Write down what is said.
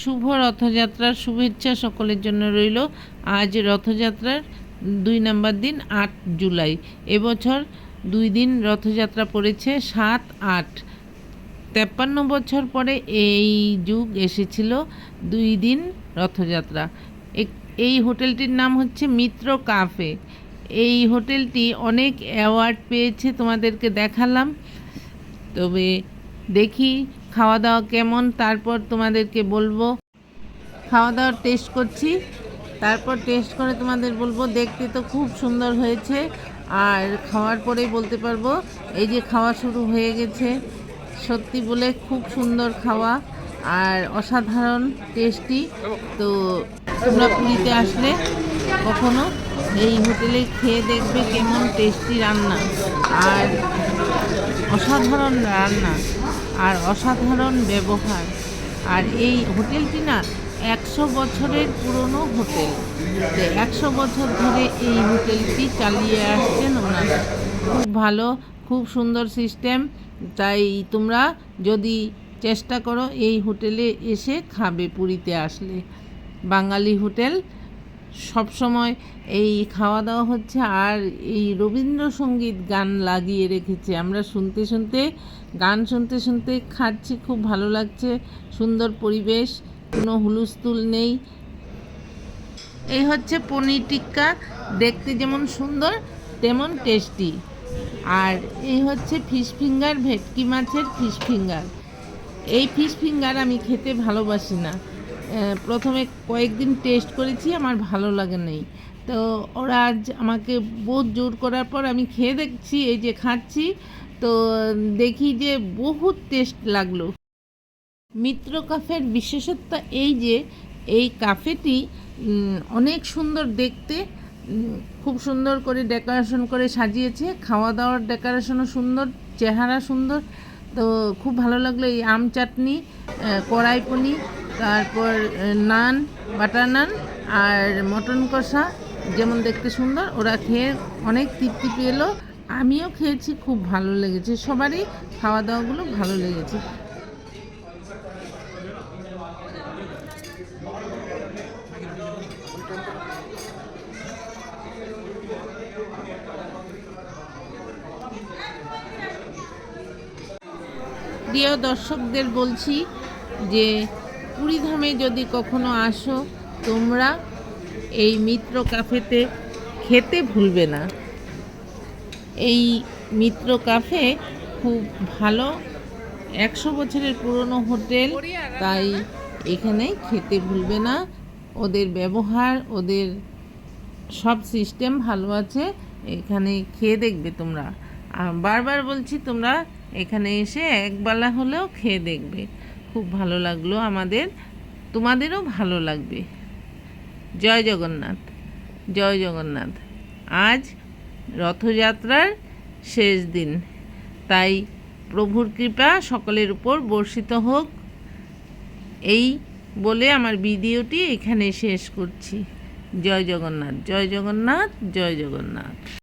শুভ রথযাত্রার শুভেচ্ছা সকলের জন্য রইল। আজ রথযাত্রার দুই নম্বর দিন, আট জুলাই। এবছর দুই দিন রথযাত্রা পড়েছে সাত আট। তেপ্পান্ন বছর পরে এই যুগ এসেছিল দুই দিন রথযাত্রা। এই হোটেলটির নাম হচ্ছে মিত্র কাফে। এই হোটেলটি অনেক অ্যাওয়ার্ড পেয়েছে তোমাদেরকে দেখালাম। তবে দেখি খাওয়া দাওয়া কেমন? তারপর তোমাদেরকে বলব। খাওয়া দাওয়ার টেস্ট করছি। তারপর টেস্ট করে তোমাদের বলব, দেখতে তো খুব সুন্দর হয়েছে। আর খাওয়ার পরেই বলতে পারব, এই যে খাওয়া শুরু হয়ে গেছে। সত্যি বলে খুব সুন্দর খাওয়া আর অসাধারণ টেস্টি তো তোমরা পুরীতে আসলে কখনো এই হোটেলে খেয়ে দেখবে কেমন টেস্টি রান্না। আর অসাধারণ রান্না। আর অসাধারণ ব্যবহার। আর এই হোটেলটি না একশো বছরের পুরনো হোটেল। একশো বছর ধরে এই হোটেলটি চালিয়ে আসছেন ওনারা। খুব ভালো, খুব সুন্দর সিস্টেম। তাই তোমরা যদি চেষ্টা করো এই হোটেলে এসে খাবে পুরীতে আসলে। বাঙালি হোটেল। সব সময় এই খাওয়া দাওয়া হচ্ছে আর এই রবীন্দ্রসঙ্গীত গান লাগিয়ে রেখেছে। আমরা শুনতে শুনতে, গান শুনতে শুনতে খাচ্ছি, খুব ভালো লাগছে, সুন্দর পরিবেশ, কোনো হুলুস্থুল নেই। এই হচ্ছে পনির টিক্কা, দেখতে যেমন সুন্দর, তেমন টেস্টি। আর এই হচ্ছে ফিশ ফিঙ্গার, ভেটকি মাছের ফিশ ফিঙ্গার। এই ফিশ ফিঙ্গার আমি খেতে ভালোবাসি না। প্রথমে কয়েকদিন টেস্ট করেছি, আমার ভালো লাগে নেই। তো ওরা আজ আমাকে বহুত জোর করার পর আমি খেয়ে দেখছি, এই যে খাচ্ছি, তো দেখি যে বহুত টেস্ট লাগল। মিত্র কাফের বিশেষত্ব এই যে, এই কাফেটি অনেক সুন্দর দেখতে খুব সুন্দর করে ডেকোরেশন করে সাজিয়েছে, খাওয়া দাওয়ার ডেকোরেশনও সুন্দর, চেহারা সুন্দর, তো খুব ভালো লাগল এই আম চাটনি কড়াই পনির তারপর নান, বাটার নান আর মটন কষা যেমন দেখতে সুন্দর, ওরা খেয়ে অনেক তৃপ্তি পেল। আমিও খেয়েছি, খুব ভালো লেগেছে। সবারই খাওয়া দাওয়াগুলো ভালো লেগেছে। প্রিয় দর্শকদের বলছি যে পুরীধামে যদি কখনো আসো, তোমরা এই মিত্র কাফেতে খেতে ভুলবে না। এই মিত্র কাফে খুব ভালো, একশো বছরের পুরনো হোটেল, তাই এখানে খেতে ভুলবে না। ওদের ব্যবহার, ওদের সব সিস্টেম ভালো আছে, এখানে খেয়ে দেখবে তোমরা। বারবার বলছি, তোমরা এখানে এসে একবেলা হলেও খেয়ে দেখবে। খুব ভালো লাগল আমাদের। তোমাদেরও ভালো লাগবে। জয় জগন্নাথ জয় জগন্নাথ। আজ রথযাত্রার শেষ দিন। তাই প্রভুর কৃপা সকলের উপর বর্ষিত হোক। এই বলে আমার ভিডিওটি এখানে শেষ করছি। জয় জগন্নাথ জয় জগন্নাথ জয় জগন্নাথ।